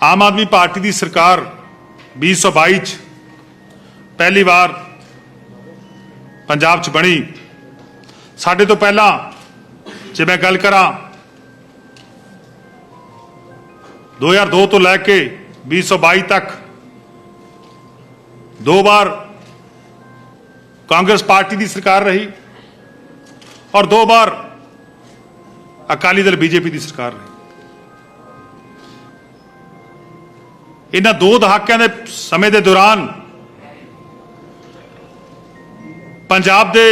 Aam Aadmi party ਦੀ ਸਰਕਾਰ 2022 ਚ ਪਹਿਲੀ ਵਾਰ ਪੰਜਾਬ ਚ ਬਣੀ। ਸਾਡੇ ਤੋਂ ਪਹਿਲਾਂ ਜੇ ਮੈਂ ਗੱਲ ਕਰਾਂ 2002 ਤੋਂ ਲੈ ਕੇ 2022 ਤੱਕ ਦੋ ਵਾਰ ਕਾਂਗਰਸ ਪਾਰਟੀ ਦੀ ਸਰਕਾਰ ਰਹੀ ਔਰ ਦੋ ਵਾਰ ਅਕਾਲੀ ਦਲ ਬੀਜੇਪੀ ਦੀ ਸਰਕਾਰ ਰਹੀ। ਇਹਨਾਂ ਦੋ ਦਹਾਕਿਆਂ ਦੇ ਸਮੇਂ ਦੇ ਦੌਰਾਨ ਪੰਜਾਬ ਦੇ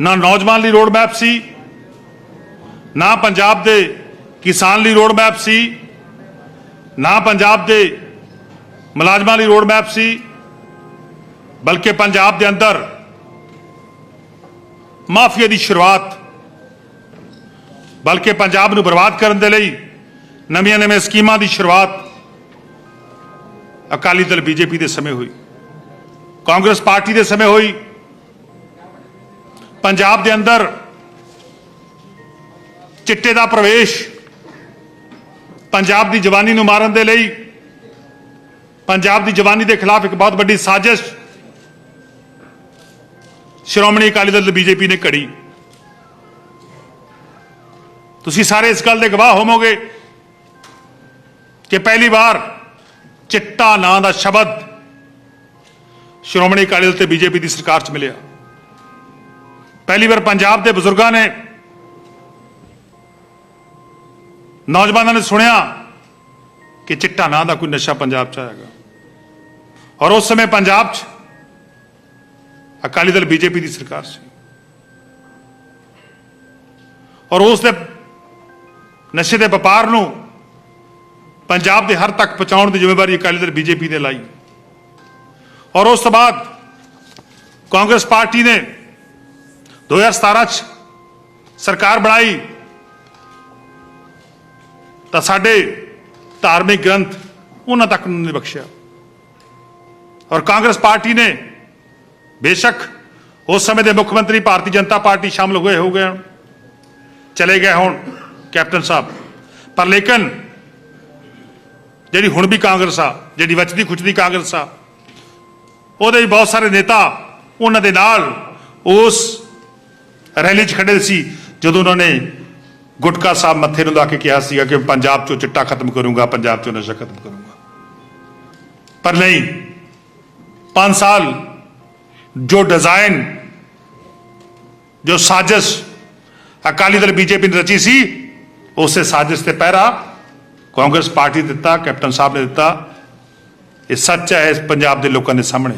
ਨਾ ਨੌਜਵਾਨ ਲਈ ਰੋਡ ਮੈਪ ਸੀ, ਨਾ ਪੰਜਾਬ ਦੇ ਕਿਸਾਨ ਲਈ ਰੋਡ ਮੈਪ ਸੀ, ਨਾ ਪੰਜਾਬ ਦੇ ਮੁਲਾਜ਼ਮਾਂ ਲਈ ਰੋਡ ਮੈਪ ਸੀ, ਬਲਕਿ ਪੰਜਾਬ ਦੇ ਅੰਦਰ ਮਾਫੀਆ ਦੀ ਸ਼ੁਰੂਆਤ, ਬਲਕਿ ਪੰਜਾਬ ਨੂੰ ਬਰਬਾਦ ਕਰਨ ਦੇ ਲਈ ਨਵੀਆਂ ਨਵੀਆਂ ਸਕੀਮਾਂ ਦੀ ਸ਼ੁਰੂਆਤ ਅਕਾਲੀ ਦਲ ਬੀਜੇਪੀ ਦੇ ਸਮੇਂ ਹੋਈ, ਕਾਂਗਰਸ ਪਾਰਟੀ ਦੇ ਸਮੇਂ ਹੋਈ, ਪੰਜਾਬ ਦੇ ਅੰਦਰ ਚਿੱਟੇ ਦਾ ਪ੍ਰਵੇਸ਼, ਪੰਜਾਬ ਦੀ ਜਵਾਨੀ ਨੂੰ ਮਾਰਨ ਦੇ ਲਈ, ਪੰਜਾਬ ਦੀ ਜਵਾਨੀ ਦੇ ਖਿਲਾਫ ਇੱਕ ਬਹੁਤ ਵੱਡੀ ਸਾਜ਼ਿਸ਼ ਸ਼੍ਰੋਮਣੀ ਅਕਾਲੀ ਦਲ ਬੀਜੇਪੀ ਨੇ ਘੜੀ। ਤੁਸੀਂ ਸਾਰੇ ਇਸ ਗੱਲ ਦੇ ਗਵਾਹ ਹੋਵੋਗੇ ਕਿ ਪਹਿਲੀ ਵਾਰ ਚਿੱਟਾ ਨਾਂ ਦਾ ਸ਼ਬਦ ਸ਼੍ਰੋਮਣੀ ਅਕਾਲੀ ਦਲ ਤੇ ਬੀਜੇਪੀ ਦੀ ਸਰਕਾਰ 'ਚ ਮਿਲਿਆ। ਪਹਿਲੀ ਵਾਰ ਪੰਜਾਬ ਦੇ ਬਜ਼ੁਰਗਾਂ ਨੇ ਨੌਜਵਾਨਾਂ ਨੇ ਸੁਣਿਆ ਕਿ ਚਿੱਟਾ ਨਾਂ ਦਾ ਕੋਈ ਨਸ਼ਾ ਪੰਜਾਬ 'ਚ ਆਏਗਾ। ਔਰ ਉਸ ਸਮੇਂ ਪੰਜਾਬ 'ਚ ਅਕਾਲੀ ਦਲ ਬੀਜੇਪੀ ਦੀ ਸਰਕਾਰ ਸੀ। ਔਰ ਉਸ ਦੇ ਨਸ਼ੇ ਦੇ ਵਪਾਰ ਨੂੰ ਪੰਜਾਬ ਦੇ ਹਰ ਤੱਕ ਪਹੁੰਚਾਉਣ ਦੀ ਜ਼ਿੰਮੇਵਾਰੀ ਅਕਾਲੀ ਦਲ ਬੀਜੇਪੀ ਨੇ ਲਾਈ। ਔਰ ਉਸ ਤੋਂ ਬਾਅਦ ਕਾਂਗਰਸ ਪਾਰਟੀ ਨੇ 2017 ਚ ਸਰਕਾਰ ਬਣਾਈ। ਤਾਂ ਸਾਡੇ ਧਾਰਮਿਕ ਗ੍ਰੰਥ ਉਹਨਾਂ ਤੱਕ ਨਹੀਂ ਬਖਸ਼ਿਆ। ਔਰ ਕਾਂਗਰਸ ਪਾਰਟੀ ਨੇ ਬੇਸ਼ੱਕ ਉਸ ਸਮੇਂ ਦੇ ਮੁੱਖ ਮੰਤਰੀ ਭਾਰਤੀ ਜਨਤਾ ਪਾਰਟੀ ਸ਼ਾਮਲ ਹੋਏ ਹੋ ਗਏ ਹਨ, ਚਲੇ ਗਏ ਹੁਣ ਕੈਪਟਨ ਸਾਹਿਬ। ਪਰ ਲੇਕਿਨ ਜਿਹੜੀ ਹੁਣ ਵੀ ਕਾਂਗਰਸ ਆ, ਜਿਹੜੀ ਬਚਦੀ ਖੁਚਦੀ ਕਾਂਗਰਸ ਆ, ਉਹਦੇ ਵੀ ਬਹੁਤ ਸਾਰੇ ਨੇਤਾ ਉਹਨਾਂ ਦੇ ਨਾਲ ਉਸ ਰੈਲੀ 'ਚ ਖੜੇ ਸੀ, ਜਦੋਂ ਉਹਨਾਂ ਨੇ ਗੁਟਕਾ ਸਾਹਿਬ ਮੱਥੇ ਨੂੰ ਲਾ ਕੇ ਕਿਹਾ ਸੀਗਾ ਕਿ ਪੰਜਾਬ 'ਚੋਂ ਚਿੱਟਾ ਖਤਮ ਕਰੂੰਗਾ, ਪੰਜਾਬ 'ਚੋਂ ਨਸ਼ਾ ਖਤਮ ਕਰੂੰਗਾ। ਪਰ ਨਹੀਂ 5 ਸਾਲ ਜੋ ਡਿਜ਼ਾਈਨ ਜੋ ਸਾਜ਼ਿਸ਼ ਅਕਾਲੀ ਦਲ ਬੀਜੇਪੀ ਨੇ ਰਚੀ ਸੀ, ਉਸੇ ਸਾਜ਼ਿਸ਼ ਤੇ ਪਹਿਰਾ ਕਾਂਗਰਸ ਪਾਰਟੀ ਦਿੱਤਾ, ਕੈਪਟਨ ਸਾਹਿਬ ਨੇ ਦਿੱਤਾ। ਇਹ ਸੱਚ ਹੈ, ਇਸ ਪੰਜਾਬ ਦੇ ਲੋਕਾਂ ਦੇ ਸਾਹਮਣੇ।